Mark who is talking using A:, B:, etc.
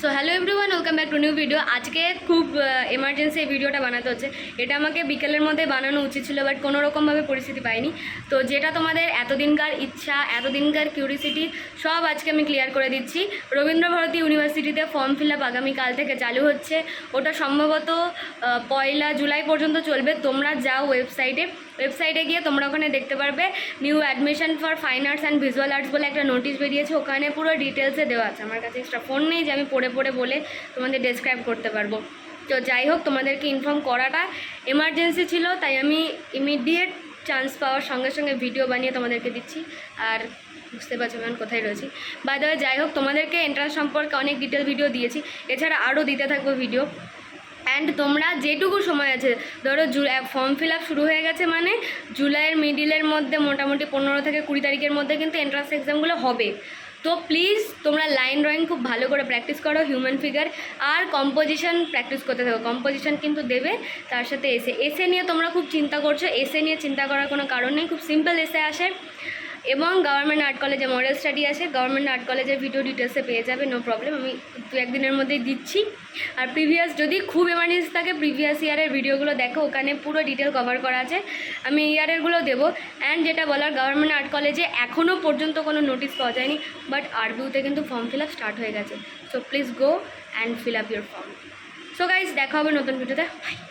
A: So hello everyone welcome back to new video আজকে খুব emergency এই ভিডিওটা বানাতে হচ্ছে। এটা আমাকে বিকেলের মধ্যে বানানো উচিত ছিল বাট কোনো রকমভাবে পরিস্থিতি পাইনি। তো যেটা তোমাদের এতদিনকার ইচ্ছা, এতদিনকার কিউরিসিটি সব আজকে আমি ক্লিয়ার করে দিচ্ছি। রবীন্দ্রভারতী ইউনিভার্সিটিতে ফর্ম ফিল আপ আগামীকাল থেকে চালু হচ্ছে। ওটা সম্ভবত পয়লা জুলাই পর্যন্ত চলবে। তোমরা যাও ওয়েবসাইটে ওয়েবসাইটে গিয়ে তোমরা ওখানে দেখতে পারবে new admission for fine arts and visual arts বলে একটা নোটিশ বেরিয়েছে। ওখানে পুরো ডিটেলসে দেওয়া আছে। আমার কাছে এক্সট্রা ফোন নেই যে আমি পড়ে পড়ে বলে তোমাদের ডেসক্রাইব করতে পারব। তো যাই হোক, তোমাদেরকে ইনফর্ম করাটা এমার্জেন্সি ছিল, তাই আমি ইমিডিয়েট চান্স পাওয়ার সঙ্গে সঙ্গে ভিডিও বানিয়ে তোমাদেরকে দিচ্ছি। আর বুঝতে পারছ আমি কোথায় রয়েছি। বাই দ্য যাই হোক, তোমাদেরকে এন্ট্রান্স সম্পর্কে অনেক ডিটেল ভিডিও দিয়েছি। এছাড়া আরও দিতে থাকব ভিডিও অ্যান্ড তোমরা যেটুকু সময় আছে, ধরো জুলাই ফর্ম ফিল আপ শুরু হয়ে গেছে মানে জুলাইয়ের মিডিলের মধ্যে মোটামুটি পনেরো থেকে কুড়ি তারিখের মধ্যে কিন্তু এন্ট্রান্স এক্সামগুলো হবে। তো প্লিজ তোমরা লাইন ড্রয়িং খুব ভালো করে প্র্যাকটিস করো হিউম্যান ফিগার আর কম্পোজিশন প্র্যাকটিস করতে থাকো। কম্পোজিশন কিন্তু দেবে, তার সাথে এসে এসে নিয়ে তোমরা খুব চিন্তা করছ এসে নিয়ে চিন্তা করার কোনো কারণ নেই, খুব সিম্পল এসে আসে। এবং গভর্নমেন্ট আর্ট কলেজে মডেল স্টাডি আছে গভর্নমেন্ট আর্ট কলেজের ভিডিও ডিটেলসে পেয়ে যাবে নো প্রবলেম আমি দু একদিনের মধ্যেই দিচ্ছি। আর প্রিভিয়াস যদি খুব এমার্জেন্সি থাকে প্রিভিয়াস ইয়ারের ভিডিওগুলো দেখো, ওখানে পুরো ডিটেল কভার করা আছে। আমি ইয়ারেরগুলো দেবো। অ্যান্ড যেটা বলার গভর্নমেন্ট আর্ট কলেজে এখনও পর্যন্ত কোনো নোটিশ পাওয়া যায়নি বাট আরবিউতে কিন্তু ফর্ম ফিল আপ স্টার্ট হয়ে গেছে। So please go and fill up your form so guys দেখা হবে নতুন ভিডিওতে বাই